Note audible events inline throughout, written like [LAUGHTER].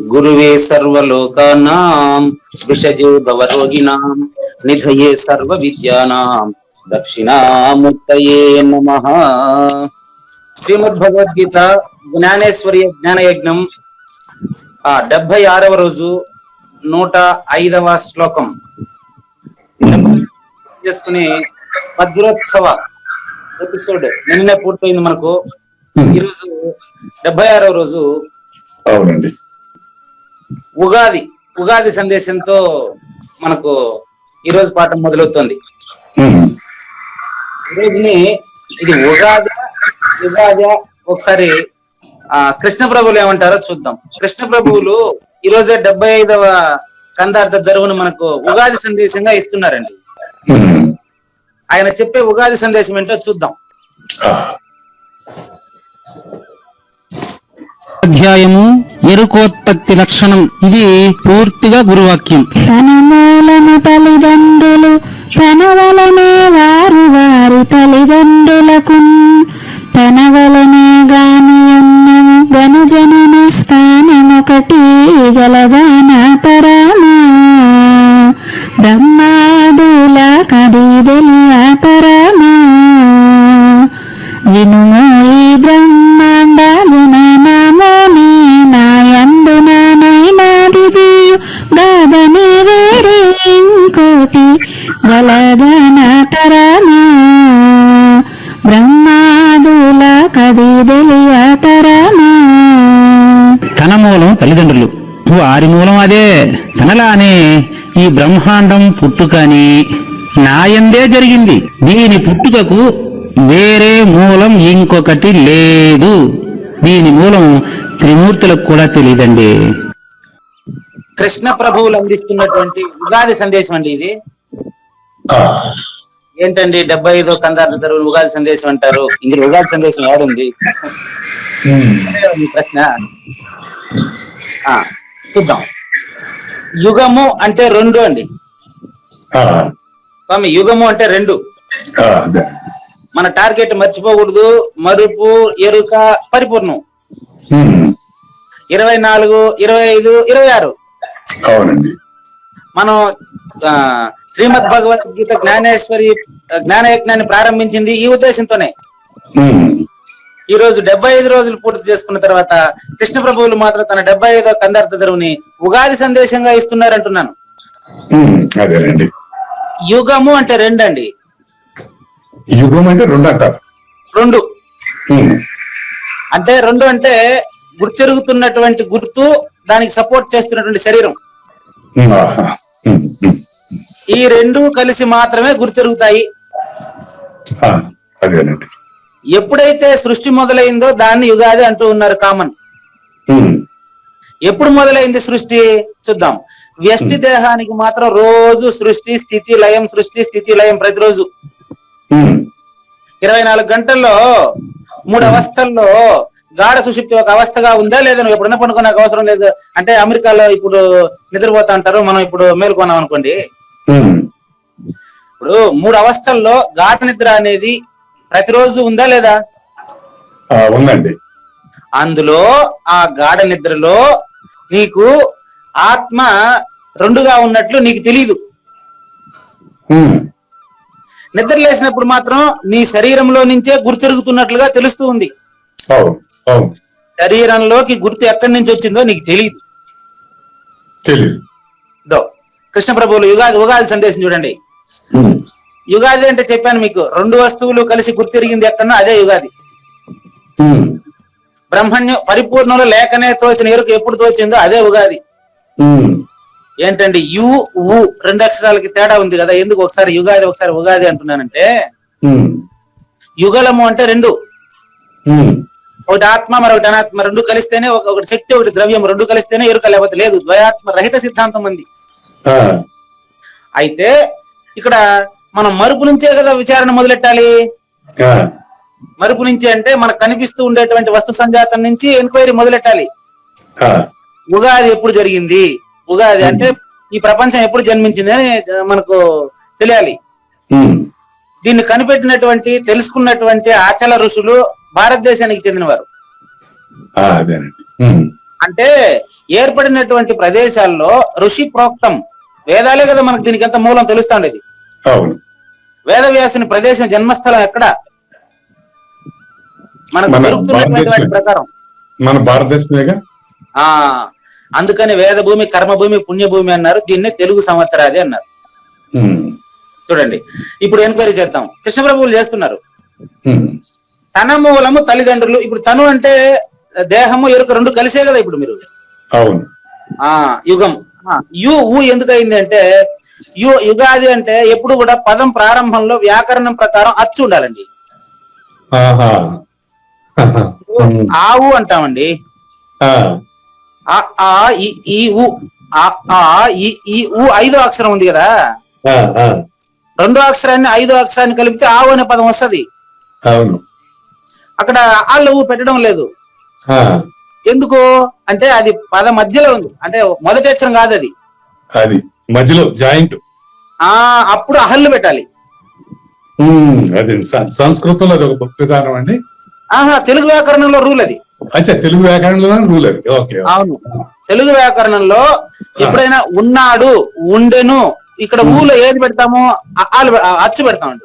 గురువే సర్వలోకానాం విషజే భవరోగిణాం నిధయే సర్వ విద్యానాం దక్షిణామూర్తయే నమ శ్రీమద్ భగవద్గీత జ్ఞానేశ్వరి జ్ఞాన యజ్ఞం ఆ డెబ్బై ఆరవ రోజు నూట ఐదవ శ్లోకం. చేసుకుని వజ్రోత్సవ ఎపిసోడ్ నిన్ననే పూర్తయింది మనకు. ఈరోజు డెబ్బై ఆరవ రోజు అవునండి. ఉగాది ఉగాది సందేశంతో మనకు ఈ రోజు పాఠం మొదలవుతుంది ఉమ్. ఈ రోజుని ఇది ఉగాది ఉగాది ఒకసారి ఆ కృష్ణ ప్రభువులు ఏమంటారో చూద్దాం కృష్ణ ప్రభువులు ఈ రోజే డెబ్బై ఐదవ కందార్థ దరువును మనకు ఉగాది సందేశంగా ఇస్తున్నారండి. ఆయన చెప్పే ఉగాది సందేశం ఏంటో చూద్దాం. అధ్యాయము ఎరుకోత్పత్తి లక్షణం. ఇది పూర్తిగా గురువాక్యం. తన తల్లిదండ్రులు తన వలనే వారు వారి తల్లిదండ్రులకు తన వలనే గాని అన్నము గనుజనన స్థానమొకటి గలదాన పరమా. బ్రహ్మాదుల కదిదలియ పరమా. వినుమా తల్లిదండ్రులు. వారి మూలం అదే. తనలానే ఈ బ్రహ్మాండం పుట్టుకని నాయందే జరిగింది. దీని పుట్టుకకు వేరే మూలం ఇంకొకటి లేదు. దీని మూలం త్రిమూర్తులకు కూడా తెలియదండి. కృష్ణ ప్రభువులు అందిస్తున్నటువంటి ఉగాది సందేశం అండి ఇది. ఆ. ఏంటండి డెబ్బై ఐదో కందార్థ దరువును ఉగాది సందేశం అంటారు? ఇందులో ఉగాది సందేశం ఏడుంది? ప్రశ్న. చూద్దాం యుగము అంటే రెండు అండి. స్వామి యుగము అంటే రెండు. మన టార్గెట్ మర్చిపోకూడదు మరుపు ఎరుక పరిపూర్ణం. ఇరవై నాలుగు ఇరవై ఐదు ఇరవై ఆరు అవునండి మనం శ్రీమద్ భగవద్గీత జ్ఞానేశ్వరి ఆ, జ్ఞాన యజ్ఞాన్ని ప్రారంభించింది ఈ ఉద్దేశంతోనే. ఈ రోజు డెబ్బై ఐదు రోజులు పూర్తి చేసుకున్న తర్వాత కృష్ణ ప్రభువులు మాత్రం తన డెబ్బై ఐదో కందార్థ ధరువుని ఉగాది సందేశంగా ఇస్తున్నారంటున్నాను. అదేనండి యుగము అంటే రెండండి యుగం అంటే రెండు అంటారు రెండు. అంటే రెండు అంటే గుర్తెరుగుతున్నటువంటి గుర్తు దానికి సపోర్ట్ చేస్తున్నటువంటి శరీరం. ఈ రెండు కలిసి మాత్రమే గుర్తెరుగుతాయి. అదేనండి ఎప్పుడైతే సృష్టి మొదలైందో దాన్ని యుగాది అంటూ ఉన్నారు కామన్. ఉమ్. ఎప్పుడు మొదలైంది సృష్టి? చూద్దాం. వ్యష్టి దేహానికి మాత్రం రోజు సృష్టి స్థితి లయం సృష్టి స్థితి లయం ప్రతిరోజు. ఉమ్. ఇరవై నాలుగు గంటల్లో మూడు అవస్థల్లో గాఢ సుషుప్తి ఒక అవస్థగా ఉందా? లేదా నువ్వు ఎప్పుడన్నా పనుకోనకు అవసరం లేదు? అంటే అమెరికాలో ఇప్పుడు నిద్రపోతా అంటారు మనం ఇప్పుడు మేలుకున్నాం అనుకోండి. ఇప్పుడు మూడు అవస్థల్లో గాఢ నిద్ర అనేది ప్రతిరోజు ఉందా లేదా? ఉందండి. అందులో ఆ గాఢ నిద్రలో నీకు ఆత్మ రెండుగా ఉన్నట్లు నీకు తెలియదు. నిద్ర లేసినప్పుడు మాత్రం నీ శరీరంలో నుంచే గుర్తెరుగుతున్నట్లుగా తెలుస్తూ ఉంది. శరీరంలోకి గుర్తు ఎక్కడి నుంచి వచ్చిందో నీకు తెలియదు తెలియదు కృష్ణ ప్రభువులు యుగాది ఉగాది సందేశం చూడండి. యుగాది అంటే చెప్పాను మీకు. రెండు వస్తువులు కలిసి గుర్తిరిగింది ఎక్కడో అదే యుగాది. బ్రహ్మణ్యం పరిపూర్ణంలో లేకనే తోచిన ఎరుకు ఎప్పుడు తోచిందో అదే ఉగాది. ఏంటండి? యు ఉ రెండు అక్షరాలకి తేడా ఉంది కదా. ఎందుకు ఒకసారి యుగాది ఒకసారి ఉగాది అంటున్నానంటే. యుగలము అంటే రెండు. ఒకటి ఆత్మ మరొకటి అనాత్మ. రెండు కలిస్తేనే ఒక- ఒకటి శక్తి ఒకటి ద్రవ్యం రెండు కలిస్తేనే ఎరుక లేకపోతే లేదు. ద్వయాత్మ రహిత సిద్ధాంతం ఉంది. అయితే ఇక్కడ మనం మరుపు నుంచే కదా విచారణ మొదలెట్టాలి. మరుపు నుంచి అంటే మనకు కనిపిస్తూ ఉండేటువంటి వస్తు సంజాతం నుంచి ఎంక్వైరీ మొదలెట్టాలి. ఉగాది ఎప్పుడు జరిగింది? ఉగాది అంటే ఈ ప్రపంచం ఎప్పుడు జన్మించింది అని మనకు తెలియాలి. దీన్ని కనిపెట్టినటువంటి తెలుసుకున్నటువంటి ఆచల ఋషులు భారతదేశానికి చెందినవారు. అంటే ఏర్పడినటువంటి ప్రదేశాల్లో ఋషి ప్రోక్తం. వేదాలే కదా మనకు దీనికి ఎంత మూలం తెలుస్తా ఉండేది. అవును. వేదవ్యాసుని ప్రదేశం జన్మస్థలం ఎక్కడ? మనకు మన దొరుకుతున్నటువంటి. ప్రకారం. మన భారతదేశమేగా? ఆ అందుకని వేద భూమి కర్మభూమి పుణ్యభూమి అన్నారు. దీన్నే తెలుగు సంవత్సరాది అన్నారు. చూడండి. ఇప్పుడు ఎంక్వైరీ చేద్దాం. కృష్ణప్రభువులు చేస్తున్నారు. తన మూలము తల్లిదండ్రులు. ఇప్పుడు తను అంటే దేహము ఎరుక రెండు కలిసే కదా ఇప్పుడు మీరు. అవును. ఆ యుగం. యు ఊ ఎందుకు అయింది అంటే యు యుగాది అంటే ఎప్పుడు కూడా పదం ప్రారంభంలో వ్యాకరణం ప్రకారం అచ్చు ఉండాలండి. ఆవు అంటామండి. ఆ, ఈ ఊ ఆ ఈ ఐదో అక్షరం ఉంది కదా? రెండో అక్షరాన్ని ఐదో అక్షరాన్ని కలిపితే ఆవు అనే పదం వస్తది. అక్కడ ఆళ్ళు ఊ పెట్టడం లేదు. ఎందుకు? అంటే అది పద మధ్యలో ఉంది. అంటే మొదటి అక్షరం కాదు అది అది మధ్యలో జాయింట్. ఆ అప్పుడు అహల్లు పెట్టాలి. అది సంస్కృతంలో అది ఒక గొప్ప విధానం అండి. ఆహా తెలుగు వ్యాకరణంలో రూల్ అది. అచ్చా తెలుగు వ్యాకరణంలో రూల్ అది. ఓకే అవును. తెలుగు వ్యాకరణంలో ఎప్పుడైనా ఉన్నాడు ఉండెను ఇక్కడ ఊలో ఏది పెడతామో అచ్చు పెడతామండి.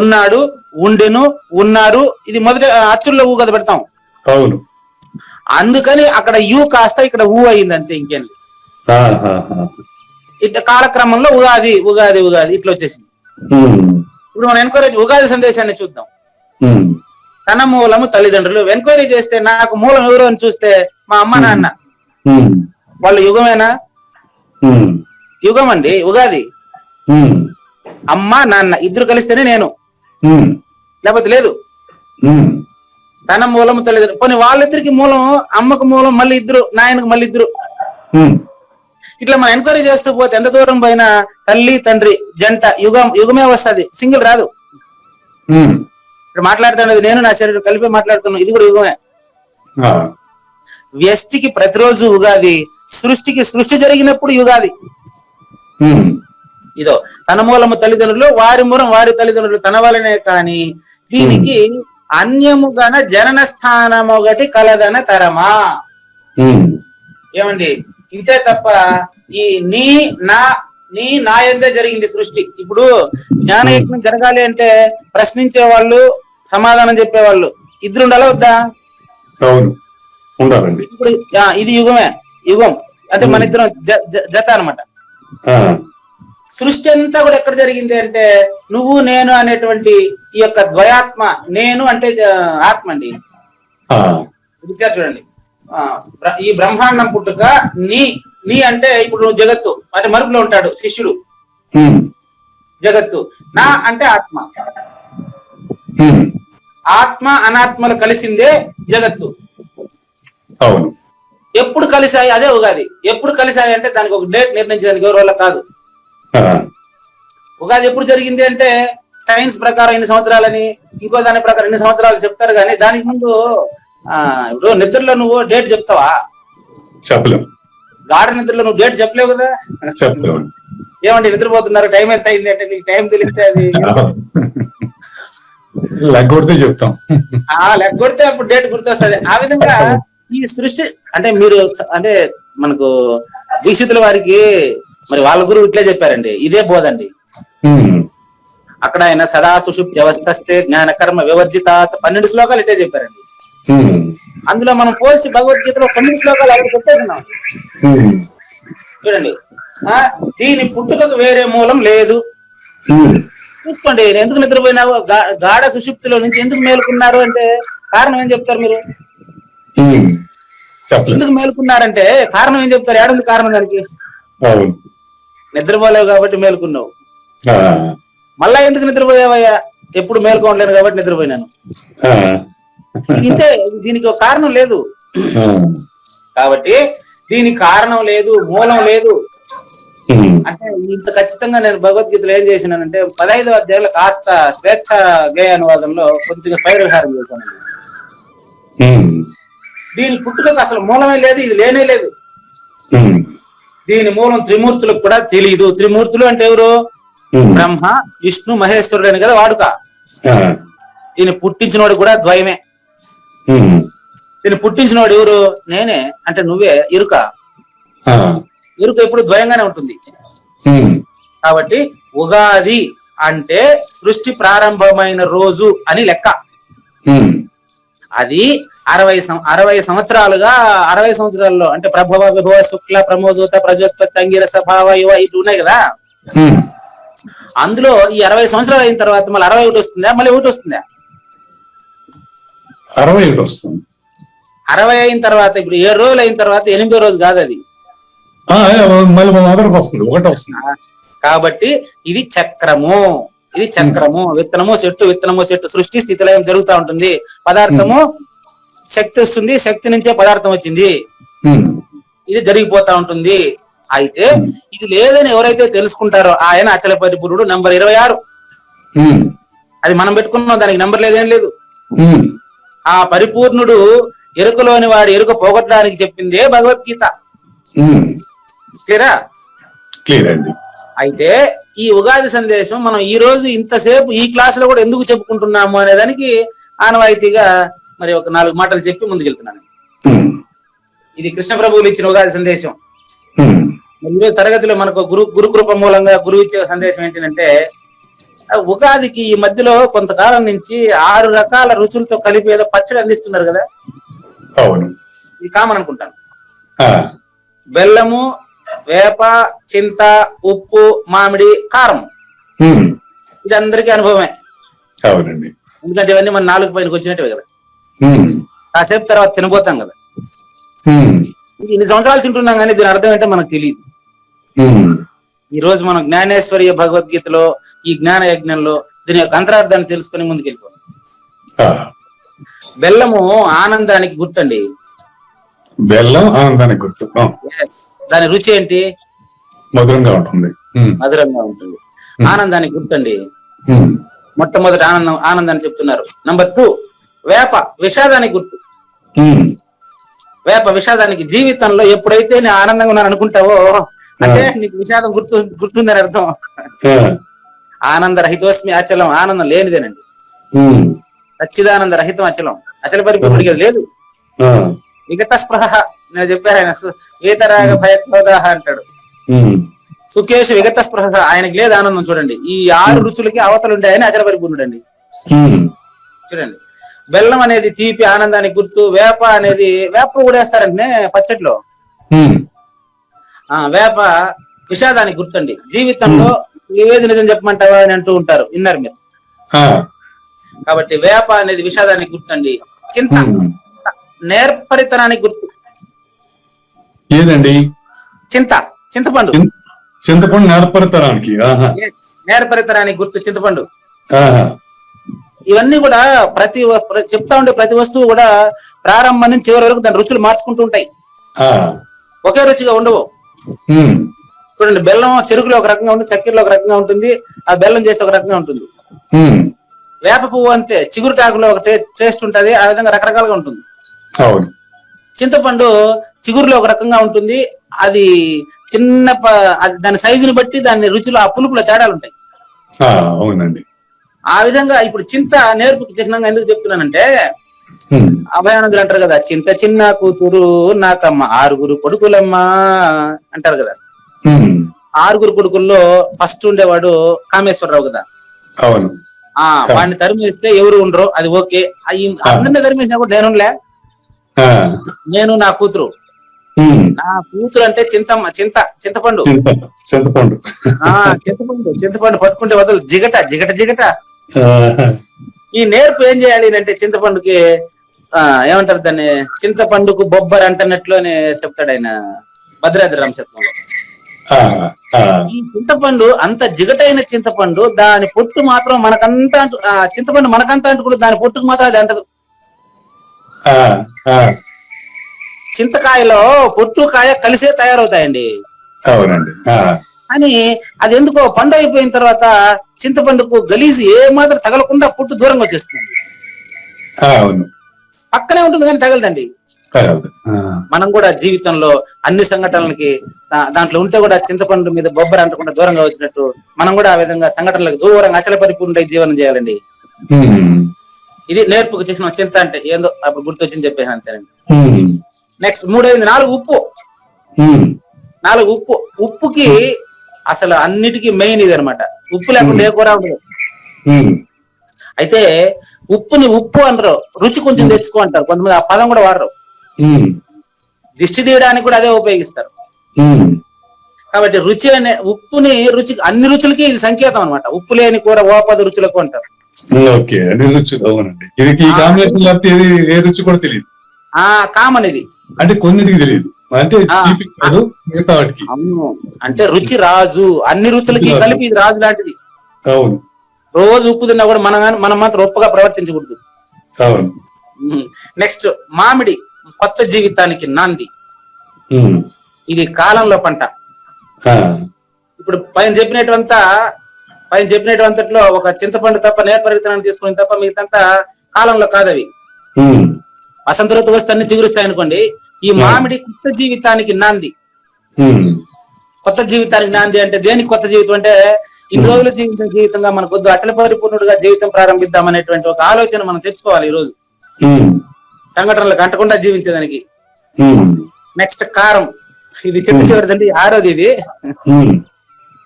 ఉన్నాడు ఉండెను ఉన్నారు ఇది మొదటి అచ్చుల్లో ఊ కదా పెడతాం. అవును. అందుకని అక్కడ యు కాస్త ఇక్కడ ఊ అయింది అంతే ఇంకేం లేదు. ఆహాహా. ఇట్లా కాలక్రమంలో ఉగాది ఉగాది ఉగాది ఇట్లా వచ్చేసింది. ఇప్పుడు మనం ఎంక్వైరీ ఉగాది సందేశాన్ని చూద్దాం. తన మూలము తల్లిదండ్రులు. ఎంక్వైరీ చేస్తే నాకు మూలం ఎవరు అని చూస్తే మా అమ్మ నాన్న. వాళ్ళు యుగమేనా? యుగం అండి ఉగాది. అమ్మ నాన్న ఇద్దరు కలిస్తేనే నేను. లేకపోతే లేదు. తన మూలము తల్లిదండ్రులు. పోనీ వాళ్ళిద్దరికి మూలం అమ్మకు మూలం మళ్ళీ ఇద్దరు నాయనకు మళ్ళీ ఇద్దరు. ఇట్లా మనం ఎంక్వైరీ చేస్తూ పోతే ఎంత దూరం పోయినా తల్లి తండ్రి జంట యుగం యుగమే వస్తది. సింగిల్ రాదు. ఇప్పుడు మాట్లాడుతున్నది నేను నా శరీరం కలిపి మాట్లాడుతున్నాను ఇది కూడా యుగమే. వ్యష్టికి ప్రతిరోజు ఉగాది సృష్టికి సృష్టి జరిగినప్పుడు యుగాది. ఇదో తన మూలము తల్లిదండ్రులు వారి మూలం వారి తల్లిదండ్రులు తన వలనే కాని దీనికి అన్యముగన జనన స్థానం ఒకటి కలదన తరమా. ఏమండి? ఇంతే తప్ప ఈ నీ నా నీ నా ఎందే జరిగింది సృష్టి. ఇప్పుడు జ్ఞానయజ్ఞం జరగాలి అంటే ప్రశ్నించే వాళ్ళు సమాధానం చెప్పేవాళ్ళు ఇద్దరు ఉండాలా వద్దా? అవును. ఉండాలండి. ఇప్పుడు ఇది యుగమే. యుగం. అంటే మన ఇద్దరం జత అనమాట సృష్టి అంతా కూడా ఎక్కడ జరిగింది అంటే నువ్వు నేను అనేటువంటి ఈ యొక్క ద్వయాత్మ నేను అంటే ఆత్మ అండి. చూడండి ఈ బ్రహ్మాండం పుట్టుక నీ నీ అంటే ఇప్పుడు నువ్వు జగత్తు అంటే మరుపులో ఉంటాడు శిష్యుడు. జగత్తు. నా అంటే ఆత్మ. ఆత్మ అనాత్మలు కలిసిందే జగత్తు. అవును. ఎప్పుడు కలిసాయి అదే ఉగాది. ఎప్పుడు కలిసాయి అంటే దానికి ఒక డేట్ నిర్ణయించడానికి ఎవరి వల్ల కాదు. ఉగాది ఎప్పుడు జరిగింది అంటే సైన్స్ ప్రకారం ఎన్ని సంవత్సరాలని ఇంకో దాని ప్రకారం ఎన్ని సంవత్సరాలు చెప్తారు కానీ దానికి ముందు ఇప్పుడు నిద్రలో నువ్వు డేట్ చెప్తావా? చెప్పలేం. గాఢ నిద్రలో నువ్వు డేట్ చెప్పలేవు కదా? ఏమండి నిద్రపోతున్నారు? టైం ఎంత అయింది అంటే నీకు టైం తెలిస్తే అది? [LAUGHS] లెగ్గొడితే చెప్తాం. ఆ లెక్క కొడితే అప్పుడు డేట్ గుర్తొస్తుంది. ఆ విధంగా ఈ సృష్టి అంటే మీరు అంటే మనకు దీక్షితుల వారికి మరి వాళ్ళ గురువు ఇట్లే చెప్పారండి. ఇదే బోధండి అక్కడ ఆయన సదా సుషుప్తి అవస్థస్తే జ్ఞాన కర్మ వివర్జిత పన్నెండు శ్లోకాలు ఇట్టే చెప్పారండి. అందులో మనం పోల్చి భగవద్గీతలో తొమ్మిది శ్లోకాలు అక్కడ పెట్టేస్తున్నాం. ఉమ్, చూడండి. ఆ? దీని పుట్టుకకు వేరే మూలం లేదు. ఉమ్, చూసుకోండి ఎందుకు నిద్రపోయినావు? గాఢ సుషుప్తిలో నుంచి ఎందుకు మేలుకున్నారు అంటే కారణం ఏం చెప్తారు మీరు? ఎందుకు మేలుకున్నారంటే కారణం ఏం చెప్తారు? ఏడుంది కారణం దానికి? నిద్రపోలేవు కాబట్టి మేలుకున్నావు. మళ్ళా ఎందుకు నిద్రపోయావయ్యా? ఎప్పుడు మేలుకోవట్లేను కాబట్టి నిద్రపోయినాను. ఇంతే దీనికి ఒక కారణం లేదు. కాబట్టి దీనికి కారణం లేదు మూలం లేదు. అంటే ఇంత ఖచ్చితంగా నేను భగవద్గీతలో ఏం చేసినానంటే పదహైదో అధ్యాయంలో కాస్త స్వేచ్ఛ గేయ అనువాదంలో కొద్దిగా స్వైర విహారం చేశాను. దీని పుట్టుకకు అసలు మూలమే లేదు ఇది లేనే లేదు. దీని మూలం త్రిమూర్తులకు కూడా తెలియదు త్రిమూర్తులు అంటే ఎవరు? బ్రహ్మ విష్ణు మహేశ్వరుడు అని కదా వాడుక. దీన్ని పుట్టించినోడు కూడా ద్వయమే. దీన్ని పుట్టించినవాడు ఎవరు? నేనే. అంటే నువ్వే. ఇరుక. ఇరుక ఎప్పుడు ద్వయంగానే ఉంటుంది. కాబట్టి ఉగాది అంటే సృష్టి ప్రారంభమైన రోజు అని లెక్క. అది అరవై అరవై సంవత్సరాలుగా అరవై సంవత్సరాల్లో అంటే ప్రభవ విభవ శుక్ల ప్రమోదూత ప్రజోత్పత్తి అంగిరస భావ యువ ఇటు ఉన్నాయి కదా. అందులో ఈ అరవై సంవత్సరాలు అయిన తర్వాత మళ్ళీ అరవై ఒకటి వస్తుందా? మళ్ళీ ఒకటి వస్తుందా? అరవై ఒకటి వస్తుంది. అరవై అయిన తర్వాత ఇప్పుడు ఏడు రోజులు అయిన తర్వాత ఎనిమిదో రోజు కాదు అది. మళ్ళీ మొదటికి వస్తుంది ఒకటి వస్తుంది. కాబట్టి ఇది చక్రము ఇది చక్రము విత్తనము చెట్టు విత్తనము చెట్టు సృష్టి స్థితిలో ఏం జరుగుతూ ఉంటుంది. పదార్థము శక్తి వస్తుంది శక్తి నుంచే పదార్థం వచ్చింది. ఇది జరిగిపోతా ఉంటుంది. అయితే ఇది లేదని ఎవరైతే తెలుసుకుంటారో ఆయన అచల పరిపూర్ణుడు నంబర్ ఇరవై ఆరు. అది మనం పెట్టుకున్నాం దానికి నంబర్ లేదేం లేదు. ఆ పరిపూర్ణుడు ఎరుకలోని వాడు ఎరుక పోగొట్టడానికి చెప్పిందే భగవద్గీత. క్లియరా క్లియర్ అండి. అయితే ఈ ఉగాది సందేశం మనం ఈ రోజు ఇంతసేపు ఈ క్లాస్లో కూడా ఎందుకు చెప్పుకుంటున్నాము అనే దానికి ఆనవాయితీగా మరి ఒక నాలుగు మాటలు చెప్పి ముందుకెళ్తున్నాను. ఉమ్, ఇది కృష్ణ ప్రభువులు ఇచ్చిన ఉగాది సందేశం. ఉమ్, మరి ఈరోజు తరగతిలో మనకు గురు గురుకృప మూలంగా గురువు ఇచ్చే సందేశం ఏంటంటే ఉగాదికి ఈ మధ్యలో కొంతకాలం నుంచి ఆరు రకాల రుచులతో కలిపి ఏదో పచ్చడి అందిస్తున్నారు కదా? అవును. ఇది కామన్ అనుకుంటాను. బెల్లము వేప చింత ఉప్పు మామిడి కారం. ఇది అందరికీ అనుభవమే. అవునండి. ఎందుకంటే ఇవన్నీ మన నాలుగు పైనకి వచ్చినట్టు కదా. కాసేపు తర్వాత తినబోతాం కదా. ఇన్ని సంవత్సరాలు తింటున్నాం కానీ దీని అర్థం ఏంటో మనకు తెలియదు. ఈ రోజు మనం జ్ఞానేశ్వర్య భగవద్గీతలో ఈ జ్ఞాన యజ్ఞంలో దీని యొక్క అంతరార్థాన్ని తెలుసుకుని ముందుకెళ్ళిపోతాం ఆ, బెల్లము ఆనందానికి గుర్తండి. బెల్లం ఆనందానికి గుర్తు. దాని రుచి ఏంటి? మధురంగా ఉంటుంది. మధురంగా ఉంటుంది. ఆనందానికి గుర్తండి. మొట్టమొదటి ఆనందం ఆనందాన్ని చెప్తున్నారు. నంబర్ టూ వేప విషాదానికి గుర్తు. వేప విషాదానికి జీవితంలో ఎప్పుడైతే నేను ఆనందంగా ఉన్నాను అనుకుంటావో అంటే నీకు విషాదం గుర్తు గుర్తుందని అర్థం. ఆనంద రహితోస్మి అచలం ఆనందం లేనిదేనండి. సచ్చిదానంద రహితం అచలం. అచల పరిపూర్ణుడికి అది లేదు. ఆ, విగత స్పృహ నేను చెప్పారు ఆయన వేతరాగ భయక్రోధాహ అంటాడు. సుకేష్ విగత స్పృహ ఆయనకి లేదు ఆనందం చూడండి. ఈ ఆరు రుచులకి అవతలు ఉండే ఆయన అచల పరిపూర్ణుడు అండి చూడండి. బెల్లం అనేది తీపి ఆనందానికి గుర్తు వేప అనేది వేప కూడా వేస్తారంటే పచ్చడిలో వేప విషాదానికి గుర్తండి. జీవితంలో ఏది నిజం చెప్పమంటావా అని అంటూ ఉంటారు విన్నారు మీరు. ఆ, కాబట్టి వేప అనేది విషాదానికి గుర్తండి. చింత. నేర్పరితనానికి గుర్తు. ఏదండి? చింత. చింతపండు. చింతపండు ఆహా. నేర్పరితనానికి గుర్తు చింతపండు. ఇవన్నీ కూడా ప్రతి చెప్తా ఉండే ప్రతి వస్తువు కూడా ప్రారంభం నుంచి చివరి వరకు దాని రుచులు మార్చుకుంటూ ఉంటాయి. ఆ, ఒకే రుచిగా ఉండవు. చూడండి బెల్లం చెరుకులో ఒక రకంగా ఉంటుంది చక్కెరలో ఒక రకంగా ఉంటుంది ఆ బెల్లం చేస్తే ఒక రకంగా ఉంటుంది. వేప పువ్వు అంతే చిగురుటాకులో ఒక టేస్ట్ ఉంటది ఆ విధంగా రకరకాలుగా ఉంటుంది. చింతపండు చిగురులో ఒక రకంగా ఉంటుంది అది చిన్న దాని సైజుని బట్టి దాని రుచిలో ఆ పులుపులో తేడాలు ఉంటాయి. ఆ, అవునండి. ఆ విధంగా ఇప్పుడు చింత నేర్పుకి చిహ్నంగా ఎందుకు చెప్తున్నానంటే అభయానందులు అంటారు కదా చింత చిన్న కూతురు నాకమ్మ ఆరుగురు కొడుకులమ్మ అంటారు కదా. ఆరుగురు కొడుకుల్లో ఫస్ట్ ఉండేవాడు కామేశ్వరరావు కదా. అవును. ఆ వాడిని తరిమేస్తే ఎవరు ఉండరు అది ఓకే. అందరిని తరిమేసినా కూడా నేనులే నేను నా కూతురు. నా కూతురు అంటే చింతమ్మ చింత చింతపండు. చింత చింతపండు. ఆ చింతపండు చింతపండు పట్టుకుంటే వదలు జిగట జిగట జిగట. ఈ నేర్పు ఏం చేయాలి అంటే చింతపండుకి ఆ ఏమంటారు దాన్ని? చింతపండుకు బొబ్బర్ అంటున్నట్లు అని చెప్తాడు ఆయన భద్రాద్రి రామచత్రంలో ఈ చింతపండు అంత జిగటైన చింతపండు దాని పొట్టు మాత్రం మనకంతా ఆ చింతపండు మనకంతా అంటుకుంటే దాని పొట్టుకు మాత్రం అది అంటదు. చింతకాయలో పొట్టు కాయ కలిసే తయారవుతాయండి. అవునండి. అని అది ఎందుకో పండు అయిపోయిన తర్వాత చింతపండుకు గలీజు ఏ మాత్రం తగలకుండా పొట్టు దూరంగా వచ్చేస్తుంది. అవును. పక్కనే ఉంటుంది కానీ తగలదండి. మనం కూడా జీవితంలో అన్ని సంఘటనలకి దాంట్లో ఉంటే కూడా చింతపండు మీద బొబ్బర అంటకుండా దూరంగా వచ్చినట్టు మనం కూడా ఆ విధంగా సంఘటనలకు దూరంగా అచల పరిపూర్ణ జీవనం చేయాలండి. ఇది నేర్పుకు చిహ్నం చింత అంటే ఏందో అప్పుడు గుర్తొచ్చింది చెప్పేసాను అంతేనండి. నెక్స్ట్ మూడైంది నాలుగు ఉప్పు. నాలుగు ఉప్పు. ఉప్పుకి అసలు అన్నిటికీ మెయిన్ ఇది అనమాట ఉప్పు లేకుండా ఏ కూర ఉండదు. అయితే ఉప్పుని ఉప్పు అనరు రుచి కొంచెం తెచ్చుకో అంటారు. కొంతమంది ఆ పదం కూడా వాడరు. దిష్టి తీయడానికి కూడా అదే ఉపయోగిస్తారు. కాబట్టి రుచి అనే ఉప్పుని రుచి అన్ని రుచులకి ఇది సంకేతం అన్నమాట. ఉప్పు లేని కూర ఓపద రుచులకు అంటారు. ఓకే. అన్ని రుచులు అవునండి. ఇది ఈ కాంబినేషన్ లేకపోతే ఏది ఏ రుచి కూడా తెలియదు. ఆ కామన్ ఇది. అంటే కొన్నిటికి తెలియదు. అంటే మిగతా వాటికి. అంటే రుచి రాజు అన్ని రుచులకి. కలిపి ఇది రాజు లాంటిది. అవును. రోజు ఉప్పు తిన్నా కూడా మనం మనం మాత్రం ఉప్పుగా ప్రవర్తించకూడదు. అవును. నెక్స్ట్ మామిడి. కొత్త జీవితానికి నాంది. ఇది కాలంలో పంట. ఇప్పుడు పైన చెప్పినటువంతా పైన చెప్పినటువంతట్లో ఒక చింతపండు తప్ప నేర్పరి విత్తనాన్ని తీసుకుని తప్ప మిగతా కాలంలో కాదవి. వసంత ఋతువు వస్తే అన్ని చిగురుస్తాయి అనుకోండి ఈ మామిడి కొత్త జీవితానికి నాంది. కొత్త జీవితానికి నాంది అంటే దేనికి కొత్త జీవితం అంటే ఇన్ని రోజులు జీవించిన జీవితంగా మనకు వద్దు అచల పరిపూర్ణుడుగా జీవితం ప్రారంభిద్దాం అనేటువంటి ఒక ఆలోచన మనం తెచ్చుకోవాలి ఈ రోజు సంఘటనలు కంటకుండా జీవించేదానికి. నెక్స్ట్ కారం. ఇది చిట్ట చివరిదండి ఆరోది ఇది.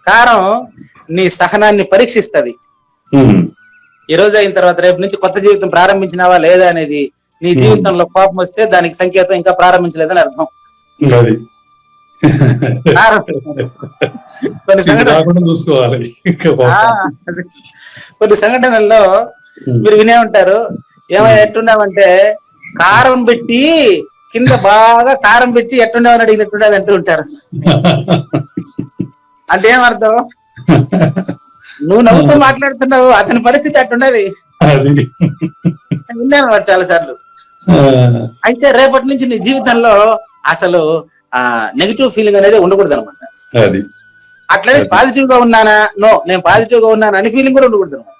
కారం నీ సహనాన్ని పరీక్షిస్తది. ఈ రోజు అయిన తర్వాత రేపు నుంచి కొత్త జీవితం ప్రారంభించినావా లేదా అనేది నీ జీవితంలో కోపం వస్తే దానికి సంకేతం ఇంకా ప్రారంభించలేదని అర్థం. కొన్ని సంఘటనల్లో మీరు వినే ఉంటారు. ఏమో ఎట్టున్నామంటే కారం పెట్టి కింద బాగా కారం పెట్టి ఎట్టున్నామని అడిగినట్టున్నది అంటూ ఉంటారు. అంటే ఏమర్థం నువ్వు నవ్వుతూ మాట్లాడుతున్నావు అతని పరిస్థితి అట్టున్నది అది. విన్నాను వాడు చాలా సార్లు అయితే రేపటి నుంచి నీ జీవితంలో అసలు ఆ నెగిటివ్ ఫీలింగ్ అనేది ఉండకూడదు అనమాట అట్లనే పాజిటివ్గా ఉన్నానా? నో నేను పాజిటివ్గా ఉన్నానా అని ఫీలింగ్ కూడా ఉండకూడదు అనమాట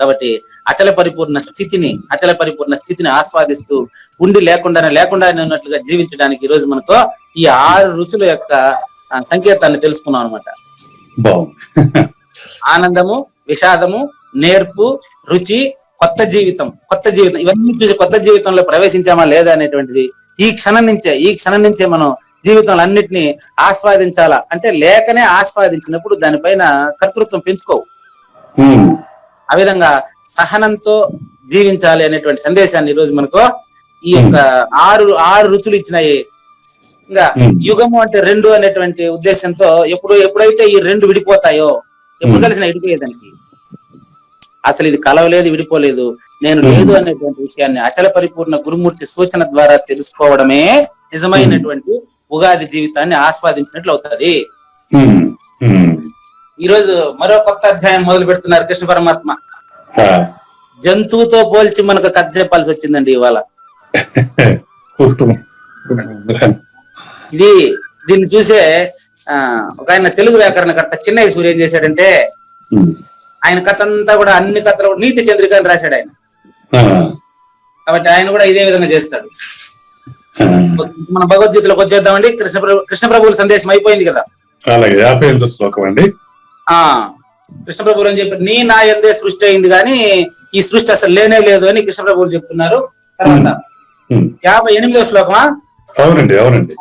కాబట్టి అచల పరిపూర్ణ స్థితిని అచల పరిపూర్ణ స్థితిని ఆస్వాదిస్తూ ఉండి లేకుండానే లేకుండానే ఉన్నట్లుగా జీవించడానికి ఈ రోజు మనకు ఈ ఆరు రుచుల యొక్క సంకేతాన్ని తెలుసుకున్నాం అనమాట ఆనందము విషాదము నేర్పు రుచి కొత్త జీవితం కొత్త జీవితం ఇవన్నీ చూసి కొత్త జీవితంలో ప్రవేశించామా లేదా అనేటువంటిది ఈ క్షణం నుంచే ఈ క్షణం నుంచే మనం జీవితంలో అన్నిటినీ ఆస్వాదించాలా? అంటే లేకనే ఆస్వాదించినప్పుడు దానిపైన కర్తృత్వం పెంచుకోవు. ఆ విధంగా సహనంతో జీవించాలి అనేటువంటి సందేశాన్ని ఈ రోజు మనకు ఈ యొక్క ఆరు ఆరు రుచులు ఇచ్చినాయి ఇంకా. యుగము అంటే రెండు అనేటువంటి ఉద్దేశంతో ఎప్పుడు ఎప్పుడైతే ఈ రెండు విడిపోతాయో ఎప్పుడు. కలిసిన విడిపోయేదానికి అసలు ఇది కలవలేదు విడిపోలేదు నేను. లేదు అనేటువంటి విషయాన్ని అచల పరిపూర్ణ గురుమూర్తి సూచన ద్వారా తెలుసుకోవడమే నిజమైనటువంటి ఉగాది జీవితాన్ని ఆస్వాదించినట్లు అవుతుంది ఈ రోజు మరో కొత్త అధ్యాయం మొదలు పెడుతున్నారు కృష్ణ పరమాత్మ. జంతువుతో పోల్చి మనకు కథ చెప్పాల్సి వచ్చిందండి ఇవాళ. ఇది దీన్ని చూసే ఒక ఆయన తెలుగు వ్యాకరణకర్త చిన్నయ్య సూర్య ఏం చేశాడంటే ఆయన కథ అంతా కూడా అన్ని కథలు నీతి చంద్రిక అని రాశాడు ఆయన. కాబట్టి ఆయన కూడా ఇదే విధంగా చేస్తాడు. మన భగవద్గీతలోకి వచ్చేద్దామండి కృష్ణ ప్రభు కృష్ణ ప్రభువుల సందేశం అయిపోయింది కదా. అలాగే యాభై ఎనిమిది శ్లోకం అండి. ఆ. కృష్ణ ప్రభువులు అని చెప్పి నీ నా ఎందే సృష్టి అయింది కానీ ఈ సృష్టి అసలు లేనే లేదు అని కృష్ణ ప్రభువులు చెప్తున్నారు. తర్వాత యాభై ఎనిమిదో శ్లోకమా? అవునండి అవునండి.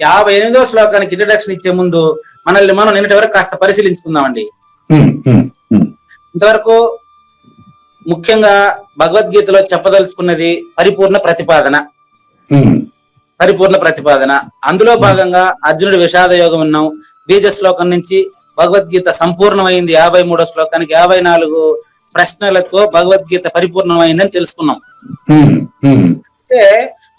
యాభై ఎనిమిదో శ్లోకానికి ఇంట్రడక్షన్ ఇచ్చే ముందు మనల్ని మనం నిన్నటి వరకు కాస్త పరిశీలించుకుందామండి. ఇంతవరకు ముఖ్యంగా భగవద్గీతలో చెప్పదలుచుకున్నది పరిపూర్ణ ప్రతిపాదన. పరిపూర్ణ ప్రతిపాదన. అందులో భాగంగా అర్జునుడి విషాద యోగం ఉన్నాం బీజ శ్లోకం నుంచి భగవద్గీత సంపూర్ణమైంది యాభై మూడో శ్లోకానికి యాభై నాలుగు ప్రశ్నలతో భగవద్గీత పరిపూర్ణమైందని తెలుసుకున్నాం. అంటే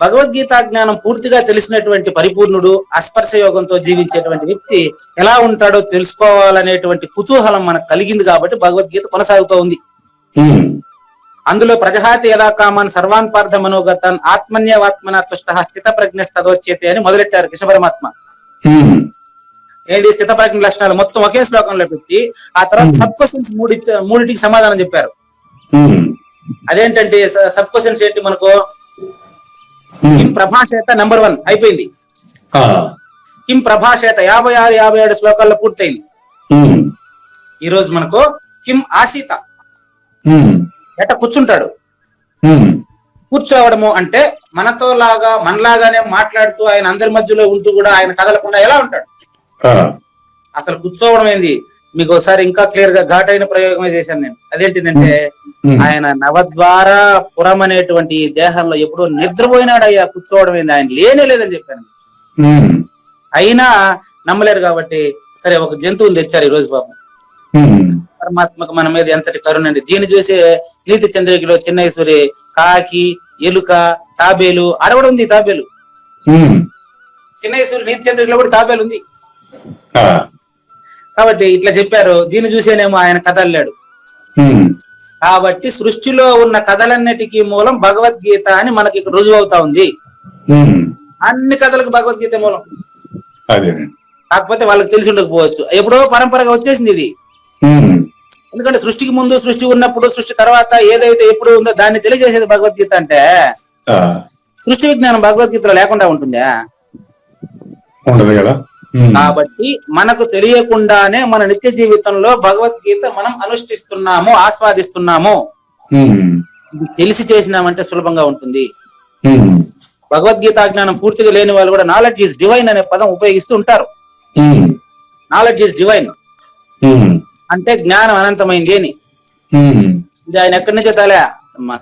భగవద్గీత జ్ఞానం పూర్తిగా తెలిసినటువంటి పరిపూర్ణుడు అస్పర్శ యోగంతో జీవించేటువంటి వ్యక్తి ఎలా ఉంటాడో తెలుసుకోవాలనేటువంటి కుతూహలం మనకు కలిగింది కాబట్టి భగవద్గీత కొనసాగుతూ ఉంది. అందులో ప్రజహాతి యథా కామాన్ సర్వాన్ పార్థ మనోగతాన్ ఆత్మన్యవాత్మన తుష్ట స్థిత ప్రజ్ఞ తదోచ్యతే అని మొదలెట్టారు కృష్ణ పరమాత్మ. ఏది స్థిత ప్రజ్ఞ లక్షణాలు మొత్తం ఒకే శ్లోకంలో పెట్టి ఆ తర్వాత సబ్ క్వశ్చన్స్ మూడి మూడిటికి సమాధానం చెప్పారు. అదేంటంటే సబ్ క్వశ్చన్స్ ఏంటి మనకు? కిం ప్రభాషేత నంబర్ వన్ అయిపోయింది. కిం ప్రభాషేత యాభై ఆరు యాభై ఏడు శ్లోకాల్లో పూర్తయింది. ఈ రోజు మనకు కిం ఆసీత. ఉమ్, ఎట్ట కూర్చుంటాడు. కూర్చోవడము అంటే మనతో లాగా మనలాగానే మాట్లాడుతూ ఆయన అందరి మధ్యలో ఉంటూ కూడా ఆయన కదలకుండా ఎలా ఉంటాడు? అసలు కూర్చోవడం ఏంది? మీకు ఒకసారి ఇంకా క్లియర్గా ఘాటైన ప్రయోగమే చేశాను నేను. అదేంటిదంటే ఆయన నవద్వార పురం అనేటువంటి దేహంలో ఎప్పుడో నిద్రపోయినాడు అయ్యా కూర్చోవడం ఏంది? ఆయన లేనే లేదని చెప్పాను. అయినా నమ్మలేరు కాబట్టి సరే ఒక జంతువుని తెచ్చారు ఈ రోజు ఉమ్, పరమాత్మకు మన మీద ఎంతటి కరుణ అండి. దీన్ని చూసి నీతి చంద్రికలో చిన్నేశ్వరి కాకి ఎలుక తాబేలు అడగడం ఉంది తాబేలు చిన్నేశ్వరి నీతి చంద్రికలో కూడా తాబేలు ఉంది కాబట్టి ఇట్లా చెప్పారు దీన్ని చూసేనేమో ఆయన కదల్లాడు. ఉమ్, కాబట్టి సృష్టిలో ఉన్న కథలన్నిటికీ మూలం భగవద్గీత అని మనకి ఇక్కడ రుజువు అవుతా ఉంది. అన్ని కథలకు భగవద్గీత మూలం. కాకపోతే వాళ్ళకి తెలిసి ఉండకపోవచ్చు. ఎప్పుడో పరంపరగా వచ్చేసింది ఇది. ఎందుకంటే సృష్టికి ముందు సృష్టి ఉన్నప్పుడు సృష్టి తర్వాత ఏదైతే ఎప్పుడు ఉందో దాన్ని తెలియజేసేది భగవద్గీత అంటే సృష్టి విజ్ఞానం భగవద్గీతలో లేకుండా ఉంటుందా? ఉండదు కదా. కాబట్టి మనకు తెలియకుండానే మన నిత్య జీవితంలో భగవద్గీత మనం అనుష్ఠిస్తున్నాము ఆస్వాదిస్తున్నాము. ఇది తెలిసి చేసినామంటే సులభంగా ఉంటుంది. ఉమ్, భగవద్గీత జ్ఞానం పూర్తిగా లేని వాళ్ళు కూడా నాలెడ్జ్ ఈస్ డివైన్ అనే పదం ఉపయోగిస్తూ ఉంటారు. నాలెడ్జ్ ఈస్ డివైన్ అంటే జ్ఞానం అనంతమైంది అని. ఇది ఆయన ఎక్కడి నుంచో తలే?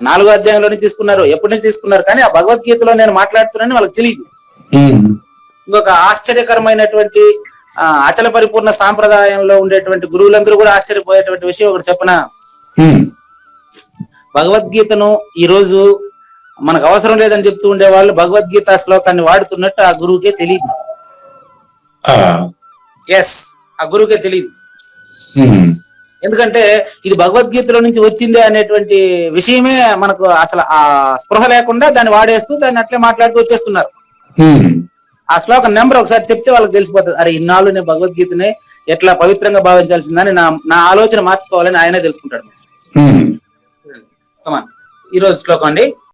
నాలుగో అధ్యాయంలో నుంచి తీసుకున్నారు. ఎప్పటి నుంచి తీసుకున్నారు? కానీ ఆ భగవద్గీతలో నేను మాట్లాడుతున్నానని వాళ్ళకి తెలియదు. ఇంకొక ఆశ్చర్యకరమైనటువంటి అచల పరిపూర్ణ సాంప్రదాయంలో ఉండేటువంటి గురువులందరూ కూడా ఆశ్చర్యపోయేటువంటి విషయం ఒకటి చెప్పన? భగవద్గీతను ఈ రోజు మనకు అవసరం లేదని చెప్తూ ఉండే వాళ్ళు భగవద్గీత శ్లోకాన్ని వాడుతున్నట్టు ఆ గురువుకే తెలియదు ఎస్ ఆ గురువుకే తెలియదు ఎందుకంటే ఇది భగవద్గీతలో నుంచి వచ్చిందే అనేటువంటి విషయమే మనకు అసలు ఆ స్పృహ లేకుండా దాన్ని వాడేస్తూ దాన్ని అట్లే మాట్లాడుతూ వచ్చేస్తున్నారు. ఆ శ్లోకం నెంబర్ ఒకసారి చెప్తే వాళ్ళకి తెలిసిపోతుంది. అరే ఇన్నాళ్ళు నేను భగవద్గీతని ఎట్లా పవిత్రంగా భావించాల్సిందని నా నా ఆలోచన మార్చుకోవాలని ఆయనే తెలుసుకుంటాడు. ఈ రోజు శ్లోకం అండి.